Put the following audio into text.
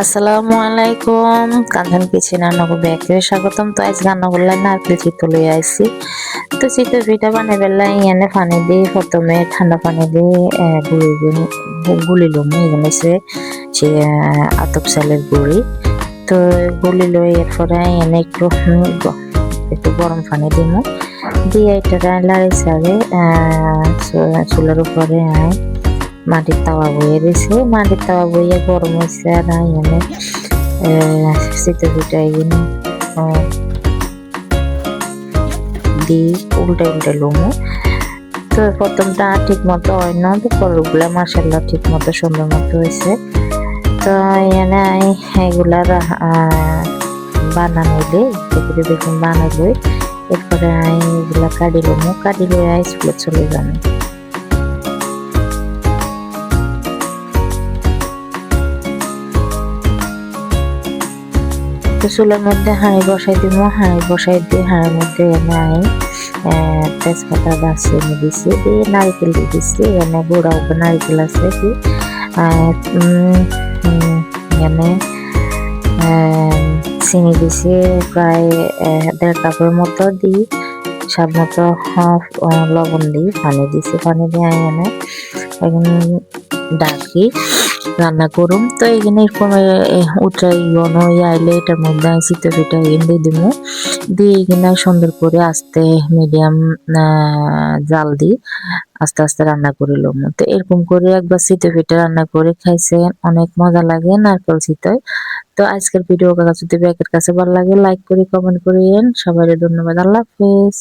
আসসালামু আলাইকুম। কাঞ্চন কিচেন রান্নাকে ব্যাকে স্বাগতম। তো আজ রান্না করলাম নারকেল চিত্ত লই আইছি। তো চিত্ত পিঠা বানাই বেলায় এনে পানি দিয়ে প্রথমে ঠান্ডা পানি দিয়ে গুলি গুলি লম এখানে সে আতপ চালের গুড়ি। তো গুলি লই এরপরে এনে একটু একটু গরম পানি দিব দিয়ে এটা লাড়ি সারে চুলার উপরে আয়। মাটির তাওয়া বইয়ে দিছে। মাটির তাওয়া বইয়ে গরম হয়েছে আর এখানে শীতে পিঠা এখানে দিই, উল্টে উল্টে লুমু। তো প্রথমটা ঠিক মতো হয় না তো পরগুলা মাসাল্লাহ ঠিক মতো সুন্দর মতো হয়েছে তো এখানে এগুলার বানানো হইলে দেখুন বানাবো এরপরে আমি এগুলা কাটিলো মুখ কাটিলে স্কুলে চলে যাবে তো চুলের মধ্যে হাঁড়ি বসাই দিব। হাঁড়ি বসাই দিয়ে হাঁড়ির মধ্যে আই তেজপাতা বাসি এনে দিছি। দিয়ে নারিকেল দিয়ে দিচ্ছি এনে গুঁড়া নারিকেল আছে কি? এনে চিনি দিছি প্রায় দেড় কাপের মতো দিই স্বাদ মতো লবণ দিই পানি দিছি। পানি দিয়ে এনে ডাকি। রান্না করুম। তো এখানে এরকম উঠাই গন আইলে এটার মধ্যে আমি চিত্র পিঠা এখানে দিয়ে দিব দিয়ে এখানে সুন্দর করে আস্তে মিডিয়াম জাল দিই আস্তে আস্তে রান্না করে লম। তো এরকম করে একবার চিত্র পিঠা রান্না করে খাইছে অনেক মজা লাগে নারকেল চিতই তো আজকের ভিডিও কাছে যদি ব্যাকের কাছে ভালো লাগে লাইক করে কমেন্ট করিয়েন। সবাই ধন্যবাদ, আল্লাহ হাফেজ।